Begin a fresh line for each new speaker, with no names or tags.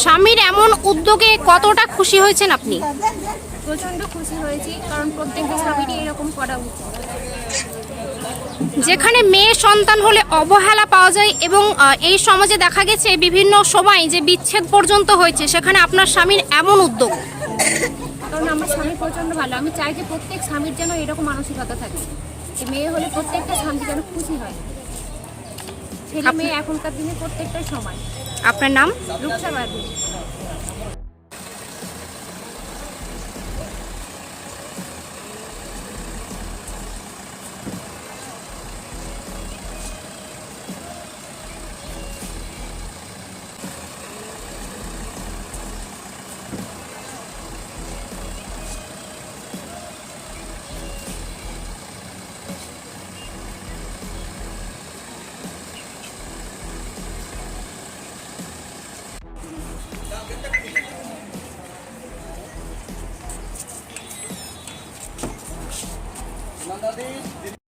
স্বামীর এমন উদ্যোগে কতটা খুশি হয়েছেন আপনি?
প্রচণ্ড খুশি হয়েছি কারণ প্রত্যেকটা স্বামীরই এরকম করা উচিত।
যেখানে মেয়ে সন্তান হলে অবহেলা পাওয়া যায় এবং এই সমাজে দেখা গেছে বিভিন্ন সময় যে বিচ্ছেদ পর্যন্ত হয়েছে সেখানে আপনার স্বামীর এমন উদ্যোগ?
কারণ আমার স্বামী প্রচণ্ড ভালো। আমি চাই যে প্রত্যেক স্বামীর যেন এরকম মানসিকতা থাকে। যে মেয়ে হলে প্রত্যেকটা স্বামী যেন খুশি হয়। ছেলে মেয়ে এখনকার দিনে প্রত্যেকটা সমান।
আপনার নাম?
রূপসা বাদী। 出て。